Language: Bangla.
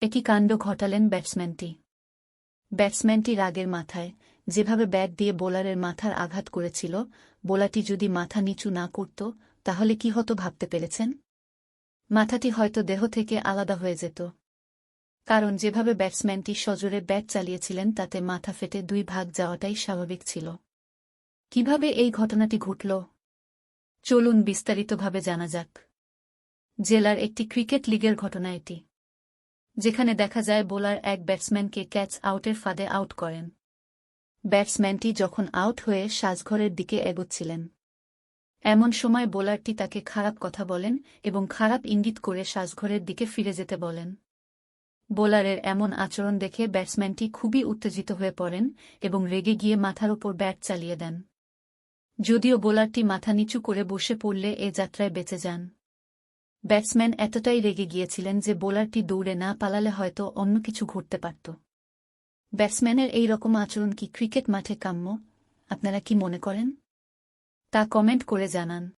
একই কাণ্ড ঘটালেন ব্যাটসম্যানটি। ব্যাটসম্যানটি রাগের মাথায়, যেভাবে ব্যাট দিয়ে বোলারের মাথার আঘাত করেছিল বোলাটি যদি মাথা নিচু না করত, তাহলে কি হতো ভাবতে পেরেছেন? মাথাটি হয়তো দেহ থেকে আলাদা হয়ে যেত। কারণ যেভাবে ব্যাটসম্যানটি সজোরে ব্যাট চালিয়েছিলেন, তাতে মাথা ফেটে দুই ভাগ যাওয়াটাই স্বাভাবিক ছিল। কীভাবে এই ঘটনাটি ঘটল? চলুন বিস্তারিতভাবে জানা যাক। জেলার একটি ক্রিকেট লিগের ঘটনা এটি। যেখানে দেখা যায় বোলার এক ব্যাটসম্যানকে ক্যাচ আউটের ফাঁদে আউট করেন। ব্যাটসম্যানটি যখন আউট হয়ে সাজঘরের দিকে এগোচ্ছিলেন। এমন সময় বোলারটি তাকে খারাপ কথা বলেন এবং খারাপ ইঙ্গিত করে সাজঘরের দিকে ফিরে যেতে বলেন। বোলারের এমন আচরণ দেখে ব্যাটসম্যানটি খুবই উত্তেজিত হয়ে পড়েন এবং রেগে গিয়ে মাথার ওপর ব্যাট চালিয়ে দেন। যদিও বোলারটি মাথা নিচু করে বসে পড়লে এ যাত্রায় বেঁচে যান। ব্যাটসম্যান এতটাই রেগে গিয়েছিলেন যে বোলারটি দৌড়ে না পালালে হয়তো অন্য কিছু ঘটতে পারত। ব্যাটসম্যানের এই রকম আচরণ কি ক্রিকেট মাঠে কাম্য? আপনারা কি মনে করেন? তা কমেন্ট করে জানান।